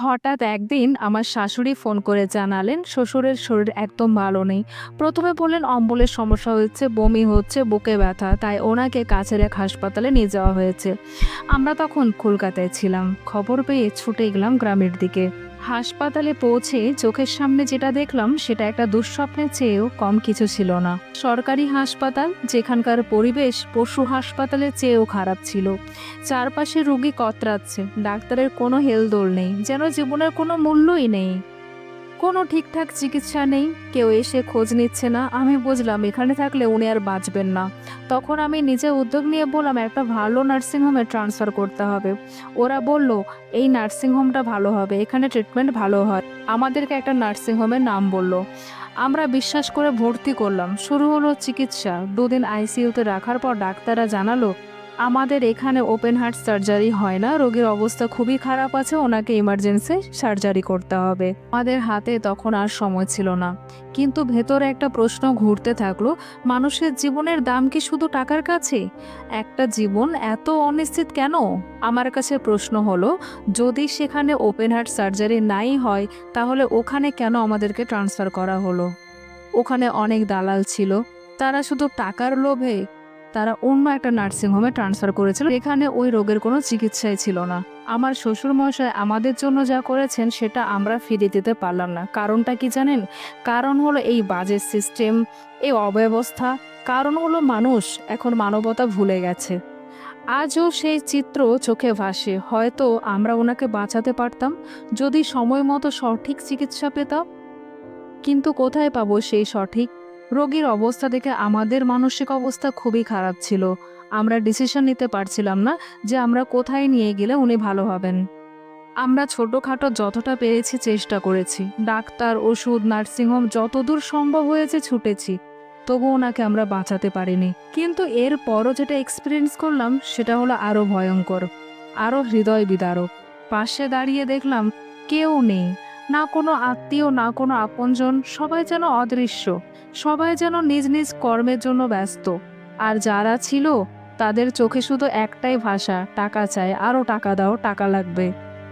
হঠাৎ একদিন আমার শাশুড়ি ফোন করে জানালেন, শ্বশুরের শরীর একদম ভালো নেই। প্রথমে বললেন, অম্বলের সমস্যা হচ্ছে বমি হচ্ছে, বুকে ব্যথা, তাই ওনাকে কাছের এক হাসপাতালে নিয়ে যাওয়া হয়েছে। আমরা তখন কলকাতায় ছিলাম। খবর পেয়ে ছুটে গেলাম গ্রামের দিকে। হাসপাতালে পৌঁছে চোখের সামনে যেটা দেখলাম, সেটা একটা দুঃস্বপ্নের চেয়েও কম কিছু ছিল না। সরকারি হাসপাতাল, যেখানকার পরিবেশ পশু হাসপাতালের চেয়েও খারাপ ছিল। চারপাশে রুগী কতরাচ্ছে, ডাক্তারের কোনো হেলদোল নেই, যেন জীবনের কোনো মূল্যই নেই। কোনো ঠিকঠাক চিকিৎসা নেই, কেউ এসে খোঁজ নিচ্ছে না। আমি বুঝলাম, এখানে থাকলে উনি আর বাঁচবেন না। তখন আমি নিজে উদ্যোগ নিয়ে বললাম, একটা ভালো নার্সিংহোমে ট্রান্সফার করতে হবে। ওরা বলল, এই নার্সিংহোমটা ভালো হবে, এখানে ট্রিটমেন্ট ভালো হয়। আমাদেরকে একটা নার্সিংহোমের নাম বলল। আমরা বিশ্বাস করে ভর্তি করলাম। শুরু হলো চিকিৎসা। দুদিন আইসিইউতে রাখার পর ডাক্তাররা জানালো আমাদের এখানে ওপেন হার্ট সার্জারি হয় না, রোগীর অবস্থা খুবই খারাপ আছে, ওনাকে ইমার্জেন্সি সার্জারি করতে হবে। আমাদের হাতে তখন আর সময় ছিল না। কিন্তু ভেতরে একটা প্রশ্ন ঘুরতে থাকল, মানুষের জীবনের দাম কি শুধু টাকার কাছে? একটা জীবন এত অনিশ্চিত কেন? আমার কাছে প্রশ্ন হলো, যদি সেখানে ওপেন হার্ট সার্জারি নাই হয়, তাহলে ওখানে কেন আমাদেরকে ট্রান্সফার করা হলো? ওখানে অনেক দালাল ছিল, তারা শুধু টাকার লোভে তারা অন্য একটা নার্সিংহোমে ট্রান্সফার করেছিল। এখানে ওই রোগের কোনো চিকিৎসাই ছিল না। আমার শ্বশুর মশাই আমাদের জন্য যা করেছেন, সেটা আমরা ফিরিয়ে দিতে পারলাম না। কারণটা কি জানেন? কারণ হলো এই বাজেট সিস্টেম, এই অব্যবস্থা। কারণ হলো মানুষ এখন মানবতা ভুলে গেছে। আজও সেই চিত্র চোখে ভাসে। হয়তো আমরা ওনাকে বাঁচাতে পারতাম, যদি সময় মতো সঠিক চিকিৎসা পেতাম। কিন্তু কোথায় পাবো সেই সঠিক রোগীর অবস্থা দেখে আমাদের মানসিক অবস্থা খুবই খারাপ ছিল। আমরা ডিসিশন নিতে পারছিলাম না যে আমরা কোথায় নিয়ে গেলে উনি ভালো হবেন। আমরা ছোটোখাটো যতটা পেরেছি চেষ্টা করেছি। ডাক্তার, ওষুধ, নার্সিংহোম যতদূর সম্ভব হয়েছে ছুটেছি। তবু ওনাকে আমরা বাঁচাতে পারিনি। কিন্তু এর পরও যেটা এক্সপিরিয়েন্স করলাম, সেটা হলো আরও ভয়ঙ্কর আরও হৃদয় বিদারক। পাশে দাঁড়িয়ে দেখলাম কেউ নেই। না কোনো আত্মীয়, না কোনো আপনজন, সবাই যেন অদৃশ্য, সবাই যেন নিজ নিজ কর্মের জন্য ব্যস্ত। আর যারা ছিল, তাদের চোখে শুধু একটাই ভাষা, টাকা চায় আরও টাকা দাও, টাকা লাগবে।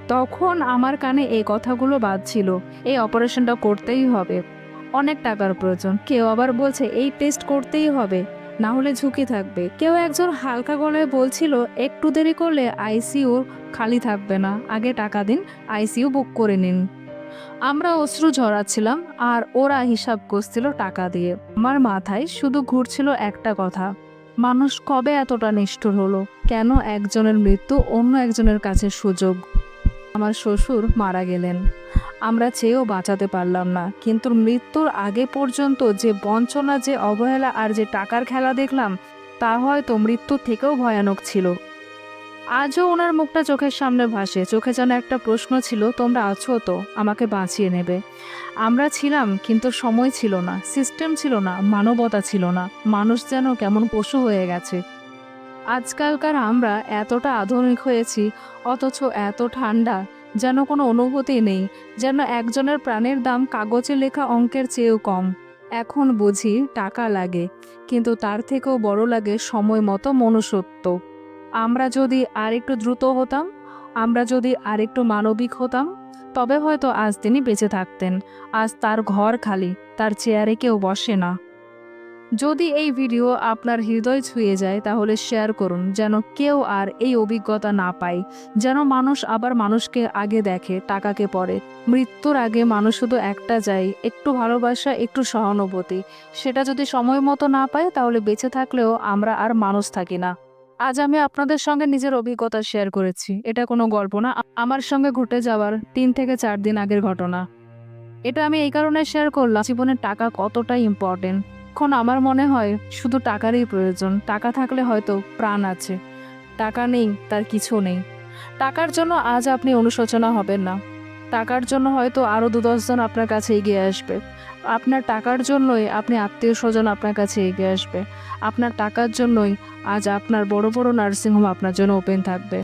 তখন আমার কানে এই কথাগুলো বাজছিল, এই অপারেশনটা করতেই হবে। অনেক টাকার প্রয়োজন, কেউ আবার বলছে, এই টেস্ট করতেই হবে, না হলে ঝুঁকি থাকবে। কেউ একজন হালকা গলায় বলছিল, একটু দেরি করলে আইসিইউ খালি থাকবে না, আগে টাকা দিন, আইসিইউ বুক করে নিন। আমরা অশ্রু ঝরাচ্ছিলাম আর ওরা হিসাব কষছিল টাকা দিয়ে। আমার মাথায় শুধু ঘুরছিল একটা কথা, মানুষ কবে এতটা নিষ্ঠুর হলো? কেন একজনের মৃত্যু অন্য একজনের কাছে সুযোগ? আমার শ্বশুর মারা গেলেন। আমরা চেয়েও বাঁচাতে পারলাম না, কিন্তু মৃত্যুর আগে পর্যন্ত যে বঞ্চনা, যে অবহেলা আর যে টাকার খেলা দেখলাম, তা হয়তো মৃত্যুর থেকেও ভয়ানক ছিল। আজও ওনার মুখটা চোখের সামনে ভাসে। চোখে যেন একটা প্রশ্ন ছিল, তোমরা আছো তো? আমাকে বাঁচিয়ে নেবে? আমরা ছিলাম, কিন্তু সময় ছিল না সিস্টেম ছিল না, মানবতা ছিল না। মানুষ যেন কেমন পশু হয়ে গেছে। আজকালকার আমরা এতটা আধুনিক হয়েছি, অথচ এত ঠান্ডা, যেন কোনো অনুভূতি নেই, যেন একজনের প্রাণের দাম কাগজে লেখা অঙ্কের চেয়েও কম। এখন বুঝি টাকা লাগে, কিন্তু তার থেকেও বড় লাগে সময় মতো মনুষ্যত্ব। আমরা যদি আরেকটু দ্রুত হতাম, আমরা যদি আরেকটু মানবিক হতাম, তবে হয়তো আজ তিনি বেঁচে থাকতেন। আজ তার ঘর খালি, তার চেয়ারে কেউ বসে না। যদি এই ভিডিও আপনার হৃদয় ছুঁয়ে যায়, তাহলে শেয়ার করুন, যেন কেউ আর এই অভিজ্ঞতা না পায়। যেন মানুষ আবার মানুষকে আগে দেখে, টাকাকে পরে মৃত্যুর আগে মানুষ শুধু একটা যায়, একটু ভালোবাসা, একটু সহানুভূতি। সেটা যদি সময় মতো না পায়, তাহলে বেঁচে থাকলেও আমরা আর মানুষ থাকি না। আজ আমি আপনাদের সঙ্গে নিজের অভিজ্ঞতা শেয়ার করেছি। এটা কোনো গল্প না। আমার সঙ্গে ঘটে যাওয়ার তিন থেকে চার দিন আগের ঘটনা। এটা আমি এই কারণে শেয়ার করলাম জীবনের টাকা কতটা ইম্পর্টেন্ট এখন আমার মনে হয় শুধু টাকারই প্রয়োজন। টাকা থাকলে হয়তো প্রাণ আছে। টাকা নেই, তার কিছু নেই। টাকার জন্য আজ আপনি অনুশোচনা হবেন না। টাকার জন্য হয়তো আরও দু দশজন আপনার কাছে এগিয়ে আসবে। আপনার টাকার জন্যই আপনি আত্মীয় স্বজন আপনার কাছে এগিয়ে আসবে। আপনার টাকার জন্যই আজ আপনার বড় বড় নার্সিংহোম আপনার জন্য ওপেন থাকবে।